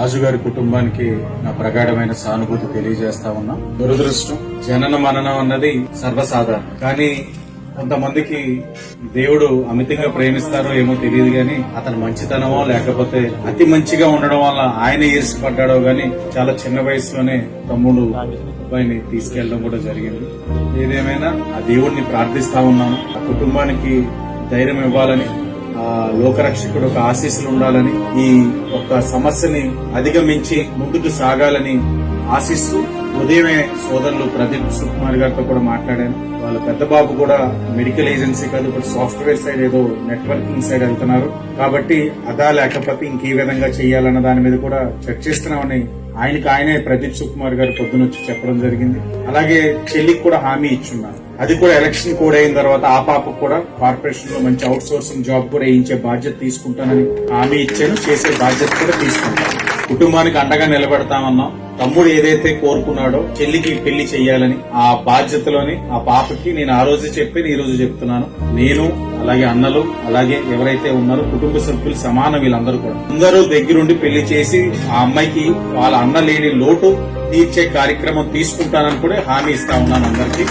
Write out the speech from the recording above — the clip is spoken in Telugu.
రాజుగారి కుటుంబానికి నా ప్రగాఢమైన సానుభూతి తెలియజేస్తా ఉన్నా. దురదృష్టం జనన మరణం అన్నది సర్వసాధారణం. కానీ కొంతమందికి దేవుడు అమితంగా ప్రేమిస్తారో ఏమో తెలియదు గాని అతను మంచితనమో లేకపోతే అతి మంచిగా ఉండడం వల్ల ఆయన ఈర్షపడ్డాడో గాని చాలా చిన్న వయసులోనే తమ్ముడు అబ్బాయిని తీసుకెళ్ళడం కూడా జరిగింది. ఏదేమైనా ఆ దేవుడిని ప్రార్థిస్తా ఉన్నాను. ఆ కుటుంబానికి ధైర్యం ఇవ్వాలని లోకరక్షకుడు ఒక ఆశీస్సులు ఉండాలని ఈ ఒక్క సమస్యని అధిగమించి ముందుకు సాగాలని ఆశిస్తూ ఉదయమే సోదరులు ప్రదీప్ సుకుమార్ గారితో కూడా మాట్లాడాను. వాళ్ళ పెద్ద బాబు కూడా మెడికల్ ఏజెన్సీ కాదు ఇప్పుడు సాఫ్ట్వేర్ సైడ్ ఏదో నెట్వర్కింగ్ సైడ్ వెళ్తున్నారు. కాబట్టి అదా లేకపోతే ఇంకే విధంగా చేయాలన్న దాని మీద కూడా చర్చిస్తున్నామని ఆయనకి ఆయనే ప్రదీప్ సుకుమార్ గారు పొద్దున వచ్చి చెప్పడం జరిగింది. అలాగే చెల్లికి కూడా హామీ ఇచ్చున్నారు అది కూడా ఎలక్షన్ కోడ్ అయిన తర్వాత ఆ పాపకు కూడా కార్పొరేషన్లో మంచి అవుట్ సోర్సింగ్ జాబ్ కూడా వేయించే బాధ్యత తీసుకుంటానని హామీ ఇచ్చాను. చేసే బాధ్యత కూడా తీసుకుంటాను. కుటుంబానికి అండగా నిలబెడతామన్నాం. తమ్ముడు ఏదైతే కోరుకున్నాడో చెల్లికి పెళ్ళి చేయాలని ఆ బాధ్యతలోని ఆ పాపకి నేను ఆ రోజు చెప్పి ఈ రోజు చెప్తున్నాను. నేను అలాగే అన్నలు అలాగే ఎవరైతే ఉన్నారో కుటుంబ సభ్యులు సమానం వీళ్ళందరూ కూడా. అందరూ దగ్గరుండి పెళ్ళి చేసి ఆ అమ్మాయికి వాళ్ళ అన్న లేని లోటు తీర్చే కార్యక్రమం తీసుకుంటానని కూడా హామీ ఇస్తా ఉన్నాను అందరికీ.